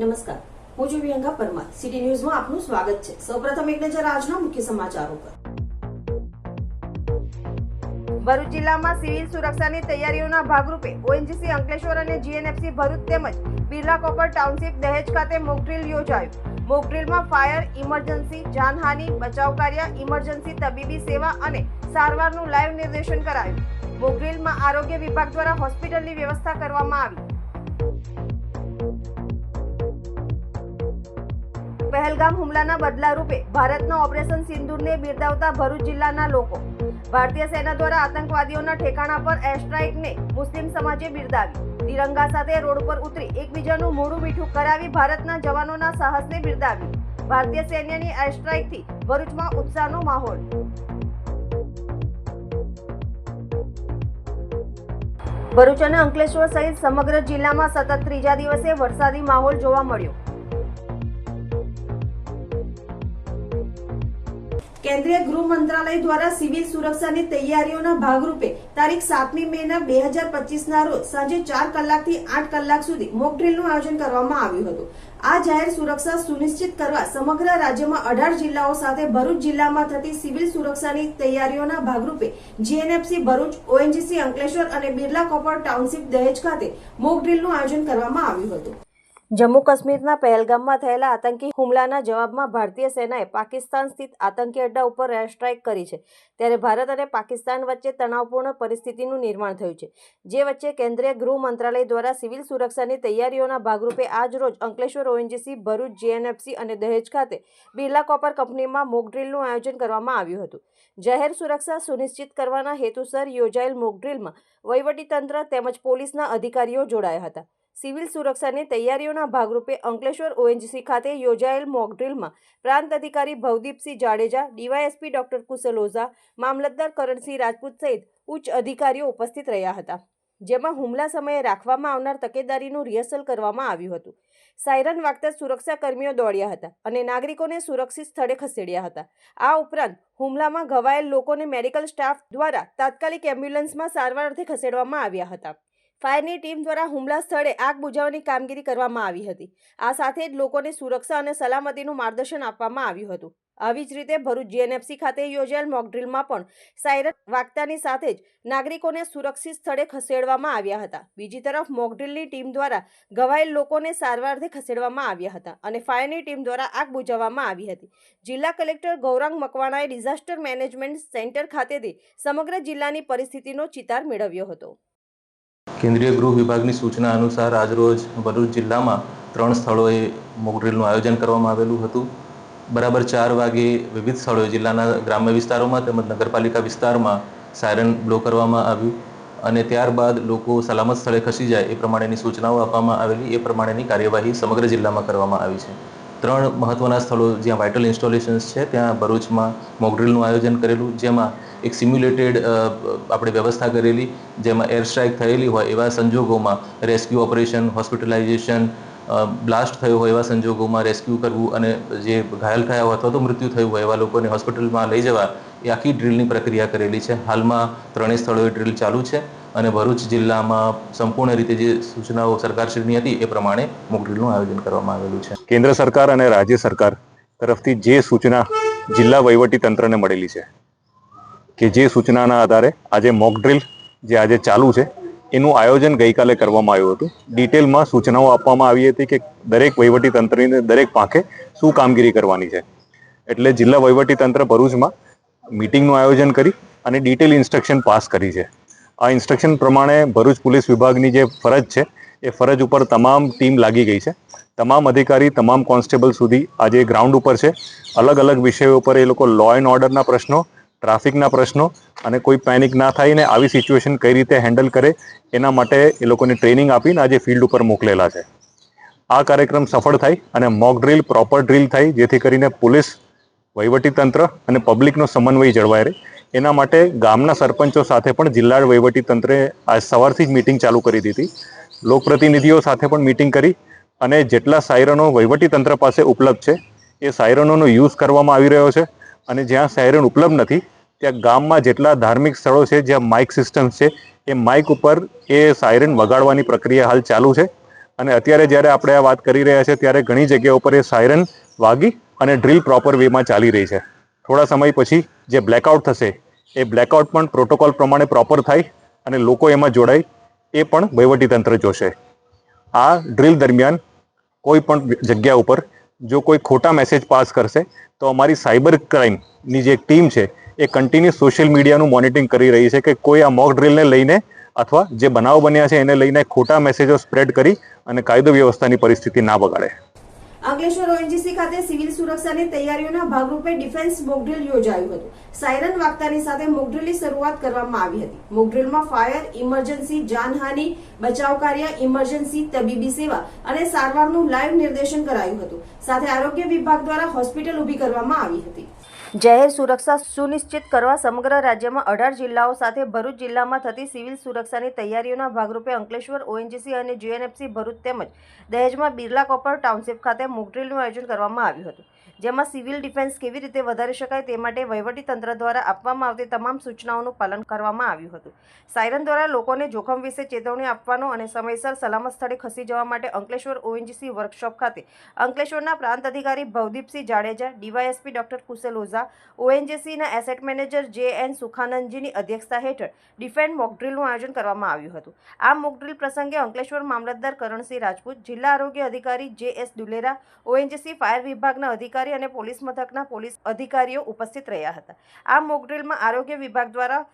નમસ્કાર. હું છું પ્રિયંકા પરમાર. સિટી ન્યૂઝમાં આપનું સ્વાગત છે. સૌપ્રથમ એક નજર આજના મુખ્ય સમાચારો પર. ભરૂચ જિલ્લામાં સિવિલ સુરક્ષાની તૈયારીઓના ભાગરૂપે ઓએનજીસી અંકલેશ્વર અને જીએનએફસી ભરૂચ તેમજ બિરલા કોપર ટાઉનશીપ દહેજ ખાતે મોકડ્રીલ યોજાયું. મોકડ્રીલમાં ફાયર ઇમરજન્સી જાનહાનિ, બચાવ કાર્ય ઇમરજન્સી તબીબી સેવા અને સારવારનું લાઈવ નિર્દેશન કરાયું. મોકડ્રીલમાં આરોગ્ય વિભાગ દ્વારા હોસ્પિટલની વ્યવસ્થા કરવામાં આવી. પહેલગામ હુમલાના બદલા રૂપે ભારતના ઓપરેશન સિંદૂરને બિરદાવતા ભરૂચ જિલ્લાના લોકો. ભારતીય સેના દ્વારા આતંકવાદીઓના ઠેકાણા પર એરસ્ટ્રાઇકને મુસ્લિમ સમાજે બિરદાવી તિરંગા સાથે રોડ પર ઉતરી એકબીજાનું મોડું મીઠું કરાવી ભારતના જવાનોના સાહસને બિરદાવી ભારતીય સૈન્યની એરસ્ટ્રાઇકથી ભરૂચમાં ઉત્સાહનો માહોલ. ભરૂચ અને અંકલેશ્વર સહિત સમગ્ર જિલ્લામાં સતત ત્રીજા દિવસે વરસાદી માહોલ જોવા મળ્યો. કેન્દ્રીય ગૃહ મંત્રાલય દ્વારા સિવિલ સુરક્ષાની તૈયારીઓના ભાગરૂપે તારીખ સાતમી મે ના બે હજાર પચીસના રોજ સાંજે ચાર કલાકથી આઠ કલાક સુધી મોક ડ્રીલનું આયોજન કરવામાં આવ્યું હતું. આ જાહેર સુરક્ષા સુનિશ્ચિત કરવા સમગ્ર રાજ્યમાં અઢાર જિલ્લાઓ સાથે ભરૂચ જિલ્લામાં થતી સિવિલ સુરક્ષાની તૈયારીઓના ભાગરૂપે જીએનએફસી, ભરૂચ, ઓએનજીસી, અંકલેશ્વર અને બિરલા કોપર ટાઉનશીપ દહેજ ખાતે મોક ડ્રીલનું આયોજન કરવામાં આવ્યું હતું. જમ્મુ કાશ્મીરના પહેલગામમાં થયેલા આતંકી હુમલાના જવાબમાં ભારતીય સેનાએ પાકિસ્તાન સ્થિત આતંકી અડ્ડા ઉપર એર કરી છે. ત્યારે ભારત અને પાકિસ્તાન વચ્ચે તણાવપૂર્ણ પરિસ્થિતિનું નિર્માણ થયું છે. જે વચ્ચે કેન્દ્રીય ગૃહ મંત્રાલય દ્વારા સિવિલ સુરક્ષાની તૈયારીઓના ભાગરૂપે આજ રોજ અંકલેશ્વર ઓએનજીસી, ભરૂચ જીએનએફસી અને દહેજ ખાતે બિરલા કોપર કંપનીમાં મોકડ્રીલનું આયોજન કરવામાં આવ્યું હતું. જાહેર સુરક્ષા સુનિશ્ચિત કરવાના હેતુસર યોજાયેલ મોકડ્રીલમાં વહીવટીતંત્ર તેમજ પોલીસના અધિકારીઓ જોડાયા હતા. સિવિલ સુરક્ષાની તૈયારીઓના ભાગરૂપે અંકલેશ્વર ઓએનજીસી ખાતે યોજાયેલ મોકડ્રીલમાં પ્રાંત અધિકારી ભવદીપસિંહ જાડેજા, ડીવાયએસપી ડોક્ટર કુશલ ઓઝા મામલતદાર કરણસિંહ રાજપૂત સહિત ઉચ્ચ અધિકારીઓ ઉપસ્થિત રહ્યા હતા, જેમાં હુમલા સમયે રાખવામાં આવનાર તકેદારીનું રિહર્સલ કરવામાં આવ્યું હતું. સાયરન વાગતા સુરક્ષા કર્મીઓ દોડ્યા હતા અને નાગરિકોને સુરક્ષિત સ્થળે ખસેડ્યા હતા. આ ઉપરાંત હુમલામાં ઘવાયેલ લોકોને મેડિકલ સ્ટાફ દ્વારા તાત્કાલિક એમ્બ્યુલન્સમાં સારવાર અર્થે ખસેડવામાં આવ્યા હતા. ફાયરની ટીમ દ્વારા હુમલા સ્થળે આગ બુઝાવવાની કામગીરી કરવામાં આવી હતી. આ સાથે જ લોકોને સુરક્ષા અને સલામતીનું માર્ગદર્શન આપવામાં આવ્યું હતું. આવી જ રીતે ભરૂચ જીએનએફસી ખાતે યોજાયેલ મોકડ્રીલમાં પણ સાયરન વાગતાની સાથે જ નાગરિકોને સુરક્ષિત સ્થળે ખસેડવામાં આવ્યા હતા. બીજી તરફ મોકડ્રીલની ટીમ દ્વારા ઘવાયેલ લોકોને સારવારથી ખસેડવામાં આવ્યા હતા અને ફાયરની ટીમ દ્વારા આગ બુઝાવવામાં આવી હતી. જિલ્લા કલેક્ટર ગૌરાંગ મકવાણાએ ડિઝાસ્ટર મેનેજમેન્ટ સેન્ટર ખાતેથી સમગ્ર જિલ્લાની પરિસ્થિતિનો ચિતાર મેળવ્યો હતો. કેન્દ્રીય ગૃહ વિભાગની સૂચના અનુસાર આજરોજ ભરૂચ જિલ્લામાં ત્રણ સ્થળોએ મોકડ્રીલનું આયોજન કરવામાં આવેલું હતું. બરાબર ચાર વાગે વિવિધ સ્થળોએ જિલ્લાના ગ્રામ્ય વિસ્તારોમાં તેમજ નગરપાલિકા વિસ્તારમાં સાયરન બ્લો કરવામાં આવ્યું અને ત્યારબાદ લોકો સલામત સ્થળે ખસી જાય એ પ્રમાણેની સૂચનાઓ આપવામાં આવેલી. એ પ્રમાણેની કાર્યવાહી સમગ્ર જિલ્લામાં કરવામાં આવી છે. ત્રણ મહત્ત્વના સ્થળો જ્યાં વાઇટલ ઇન્સ્ટોલેશન્સ છે, ત્યાં ભરૂચમાં મોકડ્રીલનું આયોજન કરેલું, જેમાં એક સિમ્યુલેટેડ આપણે વ્યવસ્થા કરેલી, જેમાં એર સ્ટ્રાઇક થયેલી હોય એવા સંજોગોમાં રેસ્ક્યુ ઓપરેશન હોસ્પિટલાઇઝેશન બ્લાસ્ટ થયો હોય એવા સંજોગોમાં રેસ્ક્યુ કરવું અને જે ઘાયલ થયા હોય અથવા તો મૃત્યુ થયું હોય એવા લોકોને હોસ્પિટલમાં લઈ જવા, એ આખી ડ્રીલની પ્રક્રિયા કરેલી છે. હાલમાં ત્રણેય સ્થળોએ ડ્રીલ ચાલુ છે અને ભરૂચ જિલ્લામાં સંપૂર્ણ રીતે જે સૂચનાઓ સરકારશ્રીની હતી એ પ્રમાણે મોક ડ્રીલનું આયોજન કરવામાં આવેલું છે. કેન્દ્ર સરકાર અને રાજ્ય સરકાર તરફથી જે સૂચના જિલ્લા વહીવટી તંત્રને મળેલી છે કે જે સૂચનાના આધારે આજે મોક ડ્રિલ જે આજે ચાલુ છે, એનું આયોજન ગઈકાલે કરવામાં આવ્યું હતું. ડિટેલમાં સૂચનાઓ આપવામાં આવી હતી કે દરેક વહીવટી તંત્રની દરેક પાંખે શું કામગીરી કરવાની છે. એટલે જિલ્લા વહીવટી તંત્ર ભરૂચમાં મિટિંગનું આયોજન કરી અને ડિટેલ ઇન્સ્ટ્રક્શન પાસ કરી છે. આ ઇન્સ્ટ્રક્શન પ્રમાણે ભરૂચ પોલીસ વિભાગની જે ફરજ છે, એ ફરજ ઉપર તમામ ટીમ લાગી ગઈ છે. તમામ અધિકારી, તમામ કોન્સ્ટેબલ સુધી આજે ગ્રાઉન્ડ ઉપર છે. અલગ અલગ વિષયો ઉપર એ લોકો લો એન્ડ ઓર્ડરના પ્રશ્નો ટ્રાફિકના પ્રશ્નો અને કોઈ પેનિક ના થાય ને આવી સિચ્યુએશન કઈ રીતે હેન્ડલ કરે, એના માટે એ લોકોને ટ્રેનિંગ આપીને આજે ફિલ્ડ ઉપર મોકલેલા છે. આ કાર્યક્રમ સફળ થાય અને મોક ડ્રીલ પ્રોપર ડ્રીલ થાય, જેથી કરીને પોલીસ વહીવટીતંત્ર અને પબ્લિકનો સમન્વય જળવાય રહે. એના માટે ગામના સરપંચો સાથે પણ જિલ્લા વહીવટીતંત્રે આજ સવારથી જ મિટિંગ ચાલુ કરી દીધી. લોકપ્રતિનિધિઓ સાથે પણ મિટિંગ કરી અને જેટલા સાયરનો વહીવટીતંત્ર પાસે ઉપલબ્ધ છે, એ સાયરનોનો યુઝ કરવામાં આવી રહ્યો છે. અને જ્યાં સાયરન ઉપલબ્ધ નથી, ત્યાં ગામમાં જેટલા ધાર્મિક સ્થળો છે, જ્યાં માઇક સિસ્ટમ્સ છે, એ માઇક ઉપર એ સાયરન વગાડવાની પ્રક્રિયા હાલ ચાલુ છે. અને અત્યારે જ્યારે આપણે આ વાત કરી રહ્યા છે, ત્યારે ઘણી જગ્યાઓ ઉપર એ સાયરન વાગી અને ડ્રીલ પ્રોપર વેમાં ચાલી રહી છે. થોડા સમય પછી જે બ્લેકઆઉટ થશે, એ બ્લેકઆઉટ પણ પ્રોટોકોલ પ્રમાણે પ્રોપર થાય અને લોકો એમાં જોડાય, એ પણ વહીવટીતંત્ર જોશે. આ ડ્રીલ દરમિયાન કોઈ પણ જગ્યા ઉપર જો કોઈ ખોટા મેસેજ પાસ કરશે, તો અમારી સાયબર ક્રાઇમની જે ટીમ છે, એ કન્ટિન્યુ સોશિયલ મીડિયાનું મોનિટરિંગ કરી રહી છે કે કોઈ આ મોક ડ્રીલને લઈને અથવા જે બનાવ બન્યા છે એને લઈને ખોટા મેસેજો સ્પ્રેડ કરી અને કાયદો વ્યવસ્થાની પરિસ્થિતિ ના બગાડે. અંકલેશ્વર ઓએનજીસી ખાતે સિવિલ સુરક્ષાની તૈયારીઓના ભાગરૂપે ડિફેન્સ મોકડ્રીલ યોજાયું હતું. સાયરન વાગતાની સાથે મોકડ્રીલની શરૂઆત કરવામાં આવી હતી. મોકડ્રીલમાં ફાયર, ઇમરજન્સી, જાનહાનિ, બચાવ કાર્ય, ઇમરજન્સી, તબીબી સેવા અને સારવારનું લાઈવ નિર્દેશન કરાયું હતું. સાથે આરોગ્ય વિભાગ દ્વારા હોસ્પિટલ ઊભી કરવામાં આવી હતી. જાહેર સુરક્ષા સુનિશ્ચિત કરવા સમગ્ર રાજ્યમાં અઢાર જિલ્લાઓ સાથે ભરૂચ જિલ્લામાં થતી સિવિલ સુરક્ષાની તૈયારીઓના ભાગરૂપે અંકલેશ્વર, ઓએનજીસી અને જીએનએફસી ભરૂચ તેમજ દહેજમાં બિરલા કોપર ટાઉનશીપ ખાતે મોકડ્રીલનું આયોજન કરવામાં આવ્યું હતું. જેમાં સિવિલ ડિફેન્સ કેવી રીતે વધારી શકાય તે માટે વહીવટી તંત્ર દ્વારા આપવામાં આવતી તમામ સૂચનાઓનું પાલન કરવામાં આવ્યું હતું. સાયરન દ્વારા લોકોને જોખમ વિશે ચેતવણી આપવાનો અને સમયસર સલામત સ્થળે ખસી જવા માટે અંકલેશ્વર ઓએનજીસી વર્કશોપ ખાતે અંકલેશ્વરના પ્રાંત અધિકારી ભવદીપસિંહ જાડેજા, ડીવાયએસપી ડોક્ટર કુશલ ઓઝા ઓએનજીસીના એસેટ મેનેજર જે એન સુખાનંદજીની અધ્યક્ષતા હેઠળ ડિફેન્ડ મોકડ્રીલનું આયોજન કરવામાં આવ્યું હતું. આ મોકડ્રીલ પ્રસંગે અંકલેશ્વર મામલતદાર કરણસિંહ રાજપૂત, જિલ્લા આરોગ્ય અધિકારી જે એસ દુલેરા, ઓએનજીસી ફાયર વિભાગના અધિકારી અને પોલીસ મથકના પોલીસ અધિકારીઓ ઉપસ્થિત રહ્યા હતા. આ મોકડ્રીલમાં આરોગ્ય વિભાગ દ્વારા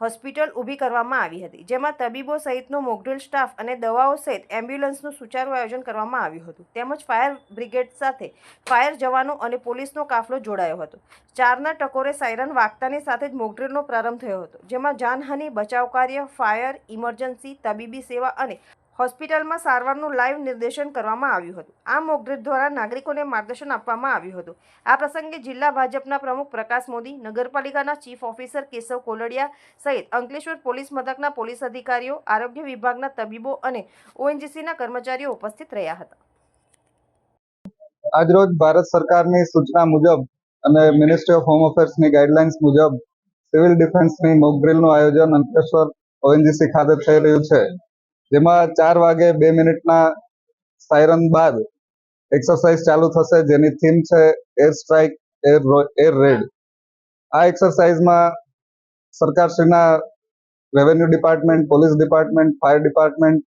હોસ્પિટલ ઊભી કરવામાં આવી હતી, જેમાં તબીબો સહિતનો મોકડ્રીલ સ્ટાફ અને દવાઓ સહિત એમ્બ્યુલન્સનું સુચારું આયોજન કરવામાં આવ્યું હતું. તેમજ ફાયર બ્રિગેડ સાથે ફાયર જવાનો અને પોલીસનો કાફલો જોડાયો હતો. ચારના ટકોરે સાયરન વાગતાની સાથે જ મોકડ્રીલનો પ્રારંભ થયો હતો, જેમાં જાનહાનિ, બચાવ કાર્ય, ફાયર, ઇમરજન્સી, તબીબી સેવા અને હોસ્પિટલમાં સારવારનું લાઈવ નિર્દેશન કરવામાં આવ્યું હતું. આ મોકડ્રીલ દ્વારા નાગરિકોને માર્ગદર્શન આપવામાં આવ્યું હતું. આ પ્રસંગે જિલ્લા ભાજપના પ્રમુખ પ્રકાશ મોદી, નગરપાલિકાના ચીફ ઓફિસર કેશવ કોલડિયા સહિત અંકલેશ્વર પોલીસ મથકના પોલીસ અધિકારીઓ, આરોગ્ય વિભાગના તબીબો અને ઓએનજીસીના કર્મચારીઓ ઉપસ્થિત રહ્યા હતા. આજરોજ ભારત સરકારની સૂચના મુજબ અને મિનિસ્ટ્રી ઓફ હોમ અફેર્સની ગાઈડલાઇન્સ મુજબ સિવિલ ડિફેન્સની મોક ડ્રીલનું આયોજન અંકલેશ્વર ઓએનજીસી ખાતે થઈ રહ્યું છે. જેમાં ચાર વાગે બે મિનિટના સાયરન બાદ એક્સરસાઇઝ ચાલુ થશે, જેની થીમ છે air strike air air raid આ એક્સરસાઇઝમાં સરકારશ્રીના revenue department police department fire department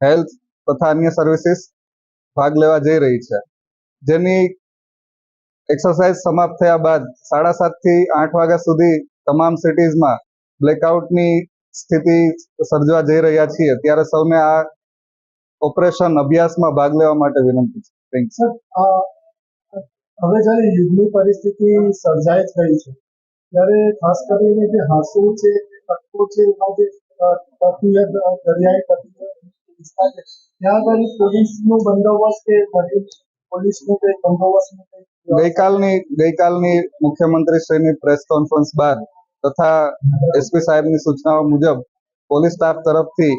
health તથા અન્ય સર્વિસીસ ભાગ લેવા જઈ રહી છે. જેની એક્સરસાઇઝ સમાપ્ત થયા બાદ સાડા સાતથી આઠ વાગ્યા સુધી તમામ સિટીઝમાં બ્લેકઆઉટની સ્થિતિ સર્જવા જઈ રહ્યા છીએ ત્યારે સૌને આ ઓપરેશન અભ્યાસમાં ભાગ લેવા માટે વિનંતી છે. થેન્ક યુ સર હવે જ્યારે યુગની પરિસ્થિતિ સર્જાઈ થઈ છે ત્યારે ખાસ કરીને જે હાંસુ છે કટકો છે એમાં જે અ, દરિયાઈ છે ત્યાં આગળ પોલીસનો બંદોબસ્ત કે પોલીસનો કે બંદોબસ્ત કંઈ ગઈકાલની ગઈકાલની મુખ્યમંત્રી શ્રીની પ્રેસ કોન્ફરન્સ બાદ તથા એસપી સાહેબની સૂચનાઓ મુજબ પોલીસ સ્ટાફ તરફથી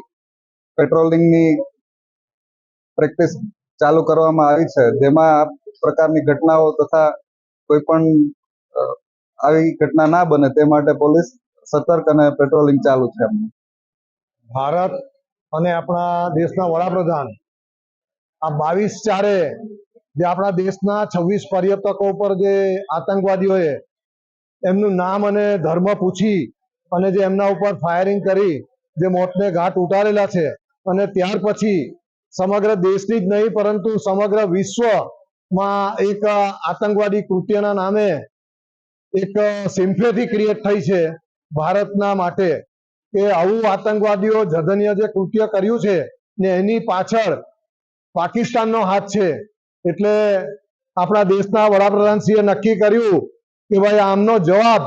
પેટ્રોલિંગની પ્રેક્ટિસ ચાલુ કરવામાં આવી છે. જેમાં આ પ્રકારની ઘટનાઓ તથા કોઈ પણ આવી ઘટના ના બને તે માટે પોલીસ સતર્ક અને પેટ્રોલિંગ ચાલુ છે ભારત અને આપણા દેશના વડાપ્રધાન આ બાવીસ ચારે જે આપણા દેશના છવ્વીસ પર્યટકો ઉપર જે આતંકવાદીઓએ એમનું નામ અને ધર્મ પૂછી અને જે એમના ઉપર ફાયરિંગ કરી, જે મોતને ઘાટ ઉતારેલા છે અને ત્યાર પછી સમગ્ર દેશની જ નહીં, પરંતુ સમગ્ર વિશ્વમાં એક આતંકવાદી કૃત્યના નામે એક સિમ્ફેથી ક્રિએટ થઈ છે ભારતના માટે કે આવું આતંકવાદીઓ જઘન્ય જે કૃત્ય કર્યું છે ને એની પાછળ પાકિસ્તાનનો હાથ છે. એટલે આપણા દેશના વડાપ્રધાનશ્રીએ નક્કી કર્યું કે ભાઈ આમનો જવાબ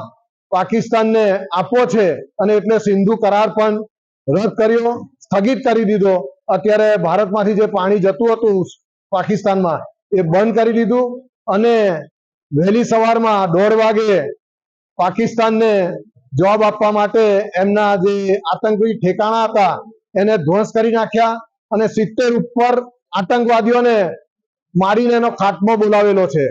પાકિસ્તાનને આપવો છે અને એટલે સિંધુ કરાર પણ રદ કર્યો, સ્થગિત કરી દીધો. અત્યારે ભારતમાંથી જે પાણી જતું હતું પાકિસ્તાનમાં એ બંધ કરી દીધું અને વહેલી સવારમાં દોઢ વાગે પાકિસ્તાનને જવાબ આપવા માટે એમના જે આતંકી ઠેકાણા હતા એને ધ્વંસ કરી નાખ્યા અને સિત્તેર ઉપર આતંકવાદીઓને મારીને એનો ખાત્મો બોલાવેલો છે.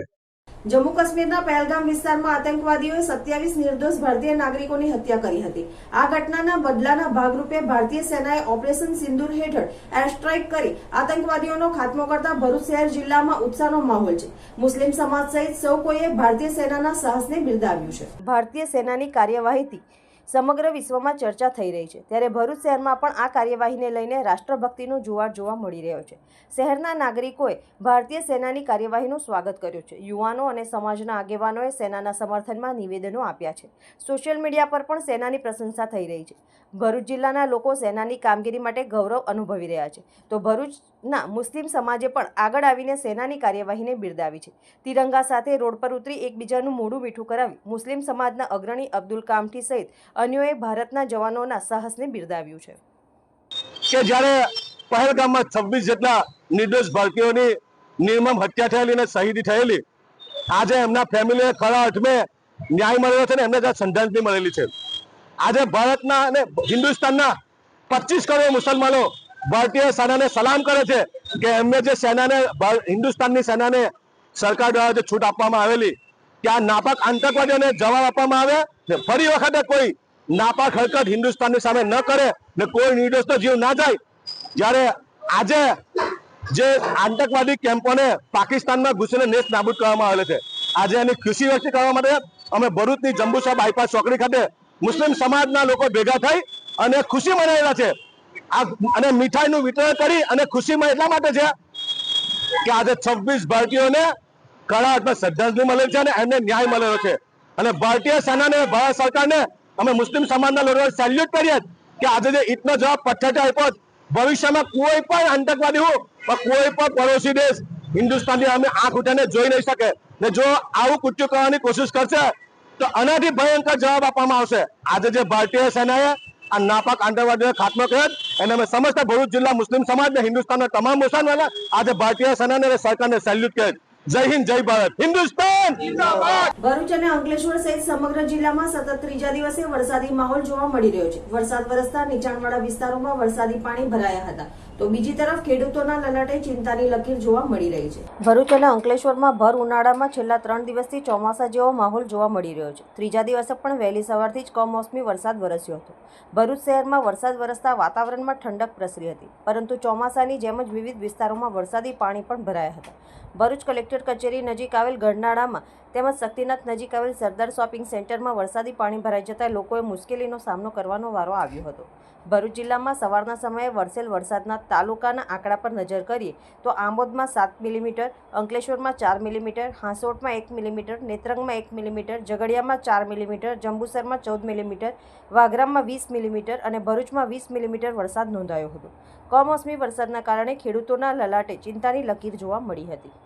જમ્મુ કાશ્મીરના પહેલગામ વિસ્તારમાં આતંકવાદીઓએ સત્યાવીસ નિર્દોષ ભારતીય નાગરિકોની હત્યા કરી હતી. આ ઘટનાના બદલાના ભાગરૂપે ભારતીય સેનાએ ઓપરેશન સિંદુર હેઠળ એરસ્ટ્રાઇક કરી આતંકવાદીઓનો ખાત્મો કરતા ભરૂચ શહેર જિલ્લામાં ઉત્સાહનો માહોલ છે. મુસ્લિમ સમાજ સહિત સૌ કોઈએ ભારતીય સેનાના સાહસને બિરદાવ્યું છે. ભારતીય સેનાની કાર્યવાહીથી સમગ્ર વિશ્વમાં ચર્ચા થઈ રહી છે. ત્યારે ભરૂચ શહેરમાં પણ આ કાર્યવાહીને લઈને રાષ્ટ્રભક્તિનો જુવાળ જોવા મળી રહ્યો છે. શહેરના નાગરિકોએ ભારતીય સેનાની કાર્યવાહીનું સ્વાગત કર્યું છે. યુવાનો અને સમાજના આગેવાનોએ સેનાના સમર્થનમાં નિવેદનો આપ્યા છે. સોશિયલ મીડિયા પર પણ સેનાની પ્રશંસા થઈ રહી છે. ભરૂચ જિલ્લાના લોકો સેનાની કામગીરી માટે ગૌરવ અનુભવી રહ્યા છે. તો ભરૂચના મુસ્લિમ સમાજે પણ આગળ આવીને સેનાની કાર્યવાહીને બિરદાવી છે. તિરંગા સાથે રોડ પર ઉતરી એકબીજાનું મોઢું મીઠું કરાવી મુસ્લિમ સમાજના અગ્રણી અબ્દુલ કામઠી સહિત અન્યોએ ભારતના જવાનોના સાહસને બિરદાવ્યું છે. કે જ્યારે પહેલગામમાં છવ્વીસ જેટલા નિર્દોષ ભારતીયોની નિર્મમ હત્યા થયેલી અને શહીદી થયેલી, આજે એમના ફેમિલીને ખરા અર્થમે ન્યાય મળેલો છે ને એમને ત્યાં શ્રદ્ધાંજલિ મળેલી છે. આજે ભારતના અને હિન્દુસ્તાનના પચીસ કરોડ મુસલમાનો ભારતીય સેનાને સલામ કરે છે કે એમને જે સેનાને હિન્દુસ્તાનની સેનાને સરકાર દ્વારા જે છૂટ આપવામાં આવેલી, ત્યાં નાપાક આતંકવાદીઓને જવાબ આપવામાં આવે ને ફરી વખતે કોઈ નાપાક હરકત હિન્દુસ્તાનની સામે ન કરે ને કોઈ નિર્દોષનો જીવ ના જાય, જ્યારે આજે જે આતંકવાદી કેમ્પોને પાકિસ્તાનમાં ઘૂસીને નેસ્ત નાબૂદ કરવામાં આવેલ છે. આજે એની ખુશી વ્યક્ત કરવા માટે અમે ભરૂચની જંબુસા બાયપાસ ચોકડી ખાતે મુસ્લિમ સમાજના લોકો ભેગા થઈ અને ખુશી મનાવેલા છે આ અને મીઠાઈનું વિતરણ કરી અને ખુશીમાં એટલા માટે છે કે આજે છવ્વીસ ભારતીયોને હાથમાં શ્રદ્ધાંજલિ મળેલ છે અને એમને ન્યાય મળેલો છે. અને ભારતીય સેનાને ભારત સરકારને અમે મુસ્લિમ સમાજના લોકો સેલ્યુટ કરીએ કે આજે જે ઈટનો જવાબ પથ્થરથી આપ્યો ભવિષ્યમાં કોઈ પણ આતંકવાદી પણ કોઈ પણ પડોશી દેશ હિન્દુસ્તાનની અમે આંખ ઉઠાને જોઈ નહીં શકે. ને જો આવું કૃત્યુ કરવાની કોશિશ કરશે તો આનાથી ભયંકર જવાબ આપવામાં આવશે. આજે જે ભારતીય સેનાએ આ નાપાક આતંકવાદીનો ખાત્મો કર્યો અને અમે સમસ્ત ભરૂચ જિલ્લા મુસ્લિમ સમાજ ને હિન્દુસ્તાનના તમામ મુસલમાનો આજે ભારતીય સેનાને અને સરકારને સેલ્યુટ કર્યો હિન્દુસ્તાન! ભરૂચ અને અંકલેશ્વર સહિત સમગ્ર જિલ્લામાં સતત ત્રીજા દિવસે વરસાદી માહોલ જોવા મળી રહ્યો છે. વરસાદ વરસતા નીચાણવાળા વિસ્તારોમાં વરસાદી પાણી ભરાયા હતા. તો બીજી તરફ ખેડૂતોના લલાટે ચિંતાની લકીર જોવા મળી રહી છે. ભરૂચ અને અંકલેશ્વરમાં ભર ઉનાળામાં છેલ્લા ત્રણ દિવસથી ચોમાસા જેવો માહોલ જોવા મળી રહ્યો છે. ત્રીજા દિવસે પણ વહેલી સવારથી જ કમોસમી વરસાદ વરસ્યો હતો. ભરૂચ શહેરમાં વરસાદ વરસતા વાતાવરણમાં ઠંડક પ્રસરી હતી, પરંતુ ચોમાસાની જેમ જ વિવિધ વિસ્તારોમાં વરસાદી પાણી પણ ભરાયા હતા. ભરૂચ કલેક્ટર કચેરી નજીક આવેલ ગરનાળામાં તેમજ શક્તિનાથ નજીક આવેલ સરદાર શોપિંગ સેન્ટરમાં વરસાદી પાણી ભરાઈ જતાં લોકોએ મુશ્કેલીનો સામનો કરવાનો વારો આવ્યો હતો. ભરૂચ જિલ્લામાં સવારના સમયે વરસેલ વરસાદના તાલુકાના આંકડા પર નજર કરીએ તો આંબોદમાં સાત મિલીમીટર, અંકલેશ્વરમાં ચાર મિલીમીટર, હાંસોટમાં એક મિલીમીટર, નેત્રંગમાં એક મિલીમીટર, ઝઘડિયામાં ચાર મિલીમીટર, જંબુસરમાં ચૌદ મિલીમીટર, વાગરામમાં વીસ મિલીમીટર અને ભરૂચમાં વીસ મિલીમીટર વરસાદ નોંધાયો હતો. કમોસમી વરસાદના કારણે ખેડૂતોના લલાટે ચિંતાની લકીર જોવા મળી હતી.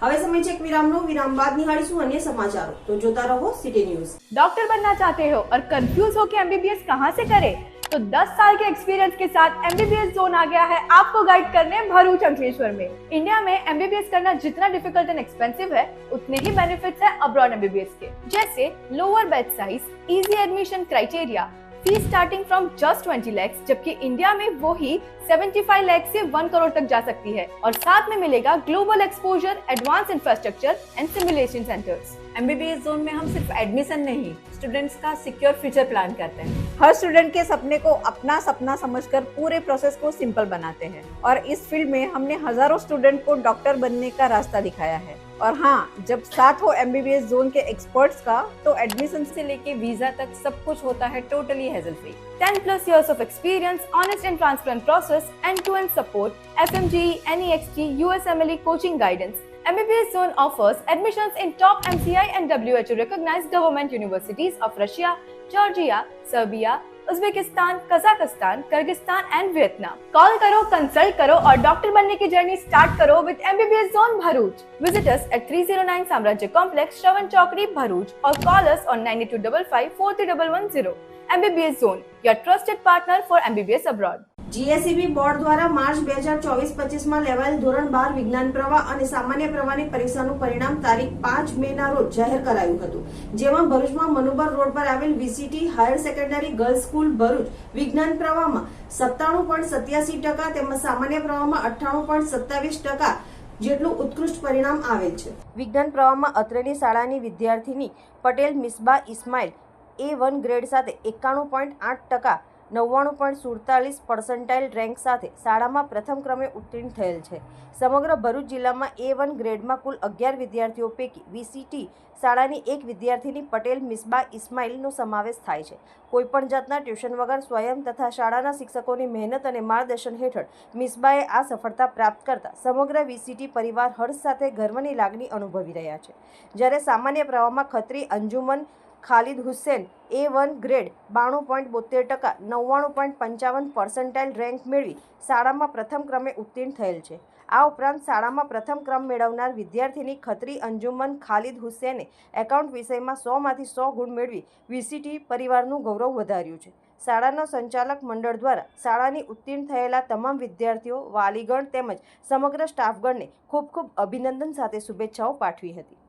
હવે સમય છે એક વિરામનો વિરામ બાદ નિહાળીશું અન્ય સમાચારો તો જોતા રહો સિટી ન્યૂઝ डॉक्टर बनना चाहते हो और कंफ्यूज हो कि एमबीबीएस कहाँ से करें तो 10 साल के एक्सपीरियंस के साथ एमबीबीएस जोन आ गया है आपको गाइड करने भरूच अंकलेश्वर में इंडिया में एमबीबीएस करना जितना डिफिकल्ट एंड एक्सपेंसिव है उतने ही बेनिफिट्स है अब्रॉड एमबीबीएस के जैसे lower batch size easy admission criteria fees starting from just 20 lakhs जबकि इंडिया में वो ही 75 लाख से 1 करोड़ तक जा सकती है। और साथ में मिलेगा global exposure advance infrastructure and simulation centres MBBS Zone में हम सिर्फ़ एडमिशन नहीं स्टूडेंट्स का सिक्योर फ्यूचर प्लान करते हैं। हर स्टूडेंट के सपने को अपना सपना समझकर पूरे प्रोसेस को सिंपल बनाते हैं। और इस फ़ील्ड में हमने हज़ारों स्टूडेंट को डॉक्टर बनने का रास्ता दिखाया है। और हाँ जब साथ हो एम जोन के एक्सपर्ट्स का तो एडमिशन से लेके वीज़ा तक सब कुछ होता है totally hassle free ten plus years of experience honest and transparent process end to end support F M G N X G U S M L coaching guidance MBBS Zone offers admissions in top MCI and WHO recognized government universities of Russia, Georgia, Serbia, Uzbekistan, Kazakhstan, Kyrgyzstan and Vietnam. Call करो consult करो और doctor बनने की journey start करो with MBBS Zone Bharuch visit us at 309 Samrajya complex Shravan Chokdi Bharuch और call us on 9255 43110 MBBS Zone your trusted partner for MBBS abroad GSEB board દ્વારા March બે હજાર ચોવીસ પચીસમાં લેવાયેલ ધોરણ બાર વિજ્ઞાન પ્રવાહ અને સામાન્ય પ્રવાહની પરીક્ષાનું પરિણામ તારીખ પાંચ મે ના રોજ જાહેર કરાયું હતું, જેમાં ભરૂચમાં મનુબર રોડ પર આવેલ VCT higher secondary girls school Bharuch વિજ્ઞાન પ્રવાહમાં સત્તાણું પોઈન્ટ સત્યાસી ટકા તેમજ સામાન્ય પ્રવાહમાં અઠ્ઠાણું પોઈન્ટ સત્તાવીસ ટકા જેટલું ઉત્કૃષ્ટ પરિણામ આવેલ છે. વિજ્ઞાન પ્રવાહમાં અત્રેની શાળાની વિદ્યાર્થીની Patel Misba Ismail A one grade સાથે એકાણું પોઈન્ટ આઠ ટકા નવ્વાણું પોઈન્ટ સુડતાલીસ પર્સન્ટાઇલ રેન્ક સાથે શાળામાં પ્રથમ ક્રમે ઉત્તીર્ણ થયેલ છે. સમગ્ર ભરૂચ જિલ્લામાં એ વન ગ્રેડમાં કુલ અગિયાર વિદ્યાર્થીઓ પૈકી વીસીટી શાળાની એક વિદ્યાર્થીની પટેલ, મિસબા ઇસ્માઇલનો સમાવેશ થાય છે. કોઈપણ જાતના ટ્યુશન વગર સ્વયં તથા શાળાના શિક્ષકોની મહેનત અને માર્ગદર્શન હેઠળ મિસબાએ આ સફળતા પ્રાપ્ત કરતા સમગ્ર વીસીટી પરિવાર હર્ષ સાથે ગર્વની લાગણી અનુભવી રહ્યા છે. જ્યારે સામાન્ય પ્રવાહમાં Khatri, Anjuman Khalid Hussain A one grade બાણું પોઈન્ટ બોતેર ટકા નવ્વાણું પોઈન્ટ પંચાવન પર્સન્ટાઇલ રેન્ક મેળવી શાળામાં પ્રથમ ક્રમે ઉત્તીર્ણ થયેલ છે. આ ઉપરાંત શાળામાં પ્રથમ ક્રમ મેળવનાર વિદ્યાર્થીની ખત્રી અંજુમન ખાલિદ હુસેને એકાઉન્ટ વિષયમાં સોમાંથી સો ગુણ મેળવી વીસીટી પરિવારનું ગૌરવ વધાર્યું છે. શાળાનો સંચાલક મંડળ દ્વારા શાળાની ઉત્તીર્ણ થયેલા તમામ વિદ્યાર્થીઓ, વાલીગણ તેમજ સમગ્ર સ્ટાફગણને ખૂબ ખૂબ અભિનંદન સાથે શુભેચ્છાઓ પાઠવી હતી.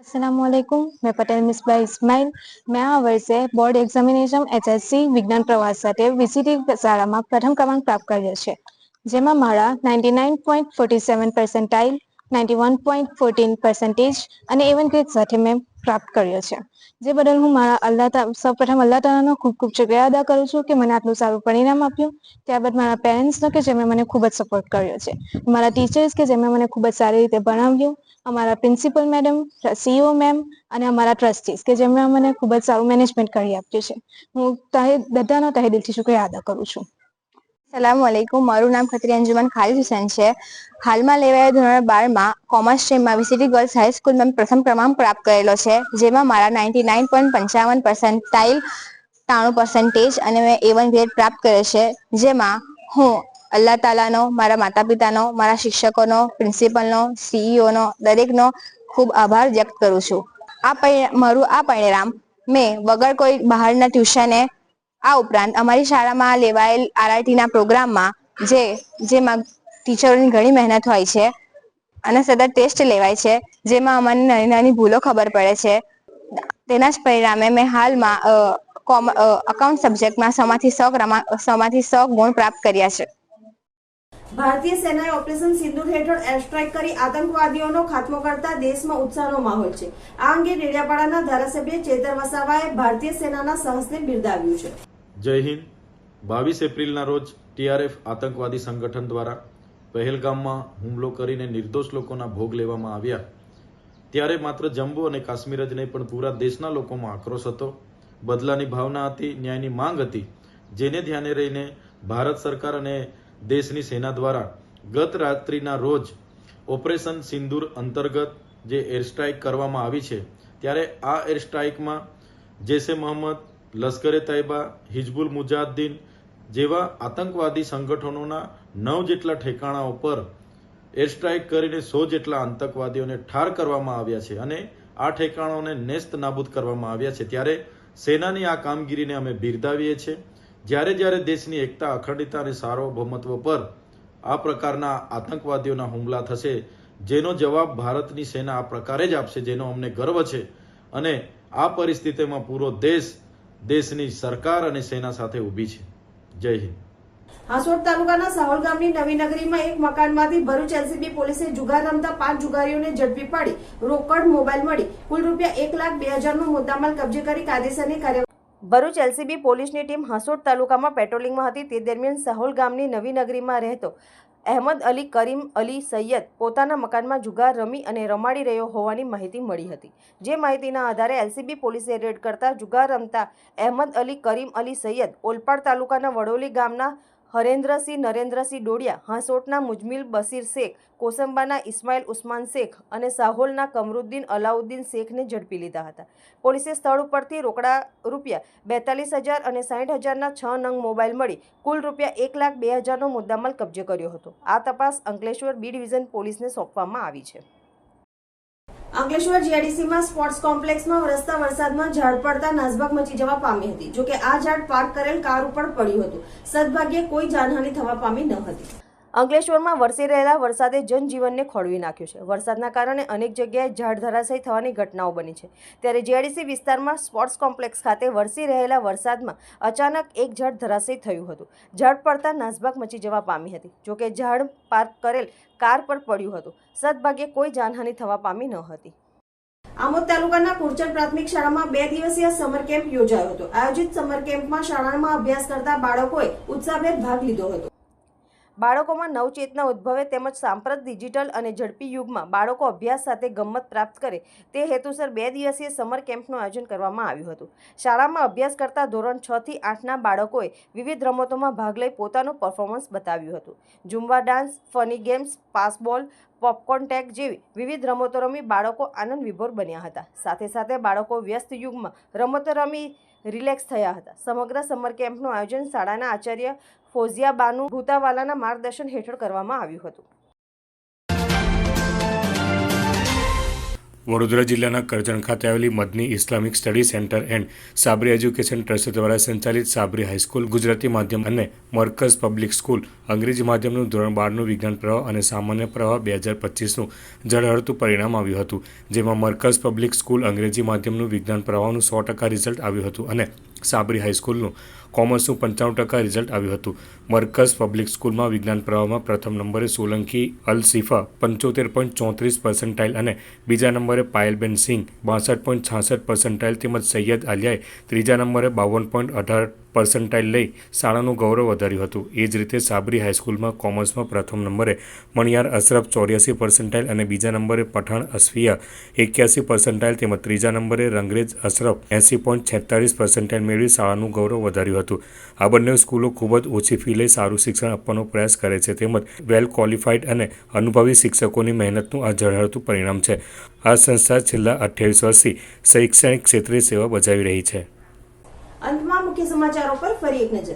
असलकुम मैं पटेल मिसबा ઇસ્માઇલ મેં આ વર્ષે બોર્ડ એક્ઝામિનેશન એચએસસી વિજ્ઞાન પ્રવાસ સાથે વીસીટી શાળામાં પ્રથમ ક્રમાંક પ્રાપ્ત કર્યો છે જેમાં મારા ninety nine point forty seven percentile ninety one point fourteen percentage અને એવન ગ્રેડ સાથે મેં પ્રાપ્ત કર્યો છે. જે બદલ હું મારા અલ્લાહ સૌપ્રથમ અલ્લાહ તાલાનો ખૂબ ખૂબ શુક્રિયા અદા કરું છું કે મને આટલું સારું પરિણામ આપ્યું. ત્યારબાદ મારા પેરેન્ટ્સનો કે જેમણે મને ખૂબ જ સપોર્ટ કર્યો છે. મારા ટીચર્સ કે જેમણે મને ખૂબ જ સારી રીતે ભણાવ્યું. અમારા પ્રિન્સિપલ મેડમ સીઓ મેમ અને અમારા ટ્રસ્ટીસ કે જેમણે મને ખૂબ જ સારું મેનેજમેન્ટ કરી આપ્યું છે. હું તહે, બધાનો તહે દિલથી શુક્રિયા અદા કરું છું. સલામ વાલેકુમ મારું નામ ખત્રી અંજુમન ખાલિદ હુસેન છે. હાલમાં લેવાયેલા ધોરણ બારમાં કોમર્સ સ્ટ્રીમમાં વિસિટી ગર્લ્સ હાઈસ્કૂલમાં પ્રથમ ક્રમાંક પ્રાપ્ત કરેલો છે, જેમાં મારા નાઇન્ટી નાઇન પોઈન્ટ પંચાવન પર્સન્ટાઇલ ત્રાણું પર્સન્ટેજ અને મેં એ વન ગ્રેડ પ્રાપ્ત કર્યો છે, જેમાં હું અલ્લાહ તાલાનો, મારા માતા પિતાનો મારા શિક્ષકોનો, પ્રિન્સિપલનો સીઈઓનો દરેકનો ખૂબ આભાર વ્યક્ત કરું છું. આ મારું આ પરિણામ મેં વગર કોઈ બહારના ટ્યુશને આ ઉપરાંત અમારી શાળામાં લેવાયેલ આરઆરટીના પ્રોગ્રામમાં જે, જેમાં ટીચરોની ઘણી મહેનત હોય છે અને સતત ટેસ્ટ લેવાય છે, જેમાં અમને નાની નાની ભૂલો ખબર પડે છે. તેના જ પરિણામે મેં હાલમાં કોમ અકાઉન્ટ સબ્જેક્ટમાં સોમાંથી સો ક્રમાંક સોમાંથી સો ગુણ પ્રાપ્ત કર્યા છે. ભારતીય સેનાએ ઓપરેશન સિંદૂર હેઠળ એરસ્ટ્રાઇક કરી આતંકવાદીઓનો ખાત્મો કરતા દેશમાં ઉત્સાહનો માહોલ છે. આ અંગે ડેડિયાપાડાના ધારાસભ્ય ચેતર વસાવાએ ભારતીય સેનાના સાહસને બિરદાવ્યું છે. જય હિન્દ. બાવીસ એપ્રિલના રોજ ટીઆરએફ આતંકવાદી સંગઠન દ્વારા પહેલગામમાં હુમલો કરીને નિર્દોષ લોકોના ભોગ લેવામાં આવ્યા. ત્યારે માત્ર જમ્મુ અને કાશ્મીર જ નહીં, પણ પૂરા દેશના લોકોમાં આક્રોશ હતો. બદલાની ભાવના હતી, ન્યાયની માંગ હતી, જેને ધ્યાને રહીને ભારત સરકાર અને દેશની સેના દ્વારા ગત રાત્રિના રોજ ઓપરેશન સિંદૂર અંતર્ગત જે એર સ્ટ્રાઇક કરવામાં આવી છે, ત્યારે આ એર સ્ટ્રાઇકમાં જૈશે મોહમ્મદ લશ્કરે તૈયબા હિજબુલ મુજાહિદ્દીન જેવા આતંકવાદી સંગઠનોના નવ જેટલા ઠેકાણાઓ પર એર સ્ટ્રાઇક કરીને સો જેટલા આતંકવાદીઓને ઠાર કરવામાં આવ્યા છે અને આ ઠેકાણાઓને નેસ્ત નાબૂદ કરવામાં આવ્યા છે. ત્યારે સેનાની આ કામગીરીને અમે બિરદાવીએ છીએ. જ્યારે જ્યારે દેશની એકતા, અખંડિતતા અને સાર્વભૌમત્વ પર આ પ્રકારના આતંકવાદીઓના હુમલા થશે, જેનો જવાબ ભારતની સેના આ પ્રકારે જ આપશે, જેનો અમને ગર્વ છે. અને આ પરિસ્થિતિમાં પૂરો દેશ દેશની સરકાર અને સેના સાથે ઊભી છે. જય હિન્દ. હાંસોડ તાલુકાના સાહોલ ગામની નવી નગરીમાં એક મકાનમાંથી ભરૂચ એલસીબી પોલીસે જુગાર રમતા પાંચ જુગારીઓને ઝડપી પાડી રોકડ મોબાઈલ મળી. કુલ રૂપિયા એક લાખ બે હજારનો મુદ્દામાલ કબજે કરી કાયદેસરની કાર્યવાહી ભરૂચ એલસીબી પોલીસની ટીમ હાંસોડ તાલુકામાં પેટ્રોલિંગમાં હતી. તે દરમિયાન સાહોલ ગામની નવી નગરીમાં રહેતો અહેમદ અલી કરીમ અલી સૈયદ પોતાના મકાનમાં જુગાર રમી અને રમાડી રહ્યો હોવાની માહિતી મળી હતી. જે માહિતીના આધારે એલસીબી પોલીસે રેડ કરતા જુગાર રમતા અહેમદ અલી કરીમ અલી સૈયદ ઓલપાડ તાલુકાના વડોલી ગામના હરેન્દ્રસિંહ, નરેન્દ્રસિંહ ડોડિયા, હાંસોટના મુજમિલ બસીર શેખ, કોસંબાના ઇસ્માઇલ ઉસ્માન શેખ અને સાહોલના કમરુદ્દીન અલાઉદ્દીન શેખને ઝડપી લીધા હતા. પોલીસે સ્થળ ઉપરથી રોકડા રૂપિયા બેતાલીસ હજાર અને સાઠ હજારના છ નંગ મોબાઈલ મળી કુલ રૂપિયા એક લાખ બે હજારનો મુદ્દામાલ કબજે કર્યો હતો. આ તપાસ અંકલેશ્વર બી ડિવિઝન પોલીસને સોંપવામાં આવી છે. અંકલેશ્વર જીઆઈડીસીમાં સ્પોર્ટ્સ કોમ્પ્લેક્સમાં વરસતા વરસાદમાં ઝાડ પડતા નાસભાગ મચી જવા પામી હતી. જોકે આ ઝાડ પાર્ક કરેલ કાર ઉપર પડ્યું હતું. સદભાગ્યે કોઈ જાનહાનિ થવા પામી ન હતી. અંકલેશ્વરમાં વરસી રહેલા વરસાદે જનજીવનને ખોળવી નાખ્યું છે. વરસાદના કારણે અનેક જગ્યાએ ઝાડ ધરાશય થવાની ઘટનાઓ બની છે. ત્યારે જીઆઈડીસી વિસ્તારમાં સ્પોર્ટ્સ કોમ્પ્લેક્સ ખાતે વરસી રહેલા વરસાદમાં અચાનક એક ઝાડ ધરાશય થયું હતું. ઝાડ પડતા નાસભાગ મચી જવા પામી હતી. જોકે ઝાડ પાર્ક કરેલ કાર પર પડ્યું હતું. સદભાગ્યે કોઈ જાનહાનિ થવા પામી ન હતી. આમોદ તાલુકાના કુરચર પ્રાથમિક શાળામાં બે દિવસીય સમર કેમ્પ યોજાયો હતો. આયોજિત સમર કેમ્પમાં શાળામાં અભ્યાસ કરતા બાળકોએ ઉત્સાહભેર ભાગ લીધો હતો. બાળકોમાં નવચેતના ઉદ્ભવે તેમજ સાંપ્રત ડિજિટલ અને ઝડપી યુગમાં બાળકો અભ્યાસ સાથે ગમત પ્રાપ્ત કરે તે હેતુસર બે દિવસીય સમર કેમ્પનું આયોજન કરવામાં આવ્યું હતું. શાળામાં અભ્યાસ કરતા ધોરણ છ થી આઠના બાળકોએ વિવિધ રમતોમાં ભાગ લઈ પોતાનું પરફોર્મન્સ બતાવ્યું હતું. Zumba dance, funny games, pass ball, popcorn tag જેવી વિવિધ રમતો રમી બાળકો આનંદ વિભોર બન્યા હતા. સાથે સાથે બાળકો વ્યસ્ત યુગમાં રમતો રમી રિલેક્સ થયા હતા. સમગ્ર સમર કેમ્પનું આયોજન શાળાના આચાર્ય ફોઝિયા બાનુ ભૂતાવાલાના માર્ગદર્શન હેઠળ કરવામાં આવ્યું હતું. વડોદરા જિલ્લાના કરજણ ખાતે આવેલી Madani Islamic study centre and Sabri education trust દ્વારા સંચાલિત સાબરી હાઈસ્કૂલ, ગુજરાતી માધ્યમ અને મરકઝ પબ્લિક સ્કૂલ, અંગ્રેજી માધ્યમનું ધોરણ બારનું વિજ્ઞાન પ્રવાહ અને સામાન્ય પ્રવાહ બે હજાર પચીસનું જળહળતું પરિણામ આવ્યું હતું, જેમાં મરકઝ પબ્લિક સ્કૂલ, અંગ્રેજી માધ્યમનું વિજ્ઞાન પ્રવાહનું સો ટકા રિઝલ્ટ આવ્યું હતું અને સાબરી હાઈસ્કૂલનું કોમર્સનું પંચાણું ટકા રિઝલ્ટ આવ્યું હતું. મરકઝ પબ્લિક સ્કૂલમાં વિજ્ઞાન પ્રવાહમાં પ્રથમ નંબરે સોલંકી અલ સિફા પંચોતેર પોઈન્ટ ચોત્રીસ પર્સન્ટાઇલ અને બીજા નંબરે પાયલબેન સિંહ બાસઠ પોઈન્ટ છાસઠ પર્સન્ટાઇલ તેમજ સૈયદ આલિયાએ ત્રીજા નંબરે બાવન પોઈન્ટ અઢાર પર્સન્ટાઇલ લઈ શાળાનું ગૌરવ વધાર્યું હતું. એ જ રીતે સાબરી હાઈસ્કૂલમાં કોમર્સમાં પ્રથમ નંબરે મણિયાર અશરફ ચોર્યાસી પર્સન્ટાઇલ અને બીજા નંબરે પઠાણ અસ્ફિયા એક્યાસી પર્સન્ટાઇલ તેમજ ત્રીજા નંબરે રંગરેજ અશરફ એંસી પોઈન્ટ છેતાલીસ પર્સન્ટાઇલ મેળવી શાળાનું ગૌરવ વધાર્યું હતું. આ બંને સ્કૂલો ખૂબ જ ઓછી ફી લઈ સારું શિક્ષણ આપવાનો પ્રયાસ કરે છે. તેમજ વેલ ક્વોલિફાઈડ અને અનુભવી શિક્ષકોની મહેનતનું આ ઝળહળતું પરિણામ છે. આ સંસ્થા છેલ્લા અઠ્યાવીસ વર્ષથી શૈક્ષણિક ક્ષેત્રે સેવા બજાવી રહી છે. અંતમાં મુખ્ય સમાચારો પર ફરી એક નજર.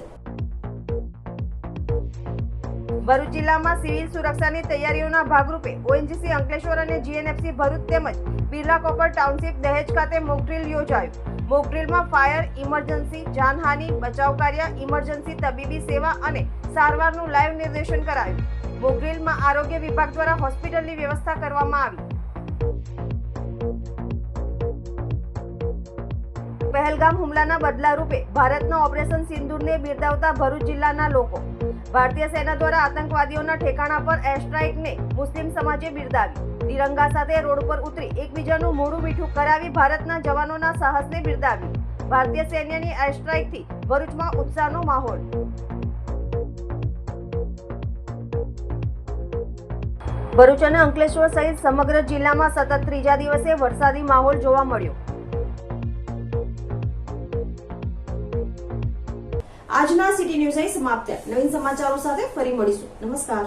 ભરૂચ જિલ્લામાં સિવિલ સુરક્ષાની તૈયારીઓના ભાગરૂપે ઓએનજીસી અંકલેશ્વર અને જીએનએફસી ભરૂચ તેમજ બિરલા કોપર ટાઉનશીપ દહેજ ખાતે મોકડ્રીલ યોજાયું. મોકડ્રીલમાં ફાયર ઇમરજન્સી, જાનહાનિ, બચાવ કાર્ય, ઇમરજન્સી, તબીબી સેવા અને સારવારનું લાઈવ નિર્દેશન કરાયું. મોકડ્રીલમાં આરોગ્ય વિભાગ દ્વારા હોસ્પિટલની વ્યવસ્થા કરવામાં આવી. પહેલગામ હુમલાના બદલા રૂપે ભારતના ઓપરેશન સિંદૂરને બિરદાવતા ભરૂચ જિલ્લાના લોકો ભારતીય સેના દ્વારા આતંકવાદીઓના ઠેકાણા પર એરસ્ટ્રાઇકને મુસ્લિમ સમાજે બિરદાવી. તિરંગા સાથે રોડ પર ઉતરી એકબીજાનું મોઢું મીઠું કરાવી ભારતના જવાનોના સાહસને બિરદાવી. ભારતીય સૈન્યની એરસ્ટ્રાઇકથી ભરૂચમાં ઉત્સાહનો માહોલ. ભરૂચ અને અંકલેશ્વર સહિત સમગ્ર જિલ્લામાં સતત ત્રીજા દિવસે વરસાદી માહોલ જોવા મળ્યો. આજના સિટી ન્યૂઝ અહીં સમાપ્ત. નવીન સમાચારો સાથે ફરી મળીશું. નમસ્કાર.